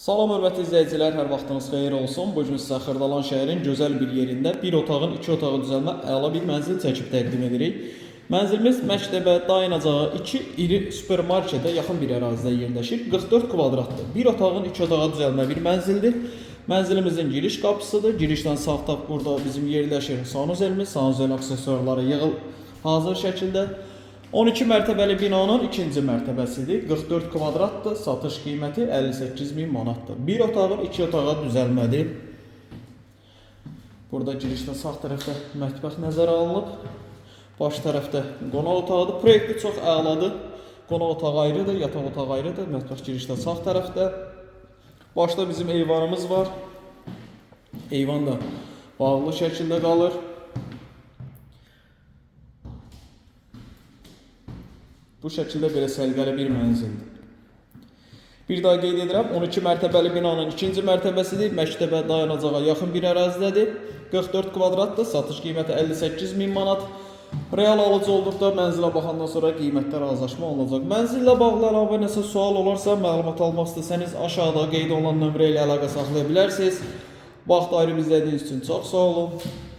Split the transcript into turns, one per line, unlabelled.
Salam hörmətli izləyicilər, hər vaxtınız xeyir olsun. Bu gün sizə Xırdalan şəhərin gözəl bir yerində bir otağın, iki otağı düzəlmə əla bir mənzil çəkib təqdim edirik. Mənzilimiz məktəbə dayanacağı iki iri supermarketə yaxın bir ərazidə yerləşir. 44 kvadratlı bir otağın, iki otağa düzəlmə bir mənzildir. Mənzilimizin giriş qapısıdır. Girişdən sağ tərəf burada bizim yerləşir sanuzelimiz, sanuzel aksesuarları yığıl hazır şəkildə. 12 mərtəbəli binanın ikinci mərtəbəsidir. 44 kvadratdır. Satış qiyməti 58 min manatdır. Bir otağın iki otağa düzəlmədir. Burada girişdə sağ tərəfdə mətbəx nəzərə alınıb. Baş tərəfdə qonaq otağıdır. Proyekti çox əladır. Qonaq otağı ayrıdır, yataq otağı ayrıdır. Mətbəx girişdə sağ tərəfdə. Başda bizim eyvanımız var. Eyvan da bağlı şəkildə qalır. Bu şəkildə belə səliqəli bir mənzildir. Bir daha qeyd edirəm, 12 mərtəbəli binanın ikinci mərtəbəsidir. Məktəbə dayanacağa yaxın bir ərazdədir. 44 kvadratdır. Satış qiyməti 58 min manat. Real alıcı olduqda mənzilə baxandan sonra qiymətdə razılaşma olunacaq. Mənzillə bağlı əlavə nəsə sual olarsa, məlumat almaq istəsəniz aşağıda qeyd olunan nömrə ilə əlaqə saxlaya bilərsiniz. Vaxt ayırıb izlədiyiniz üçün çox sağ olun.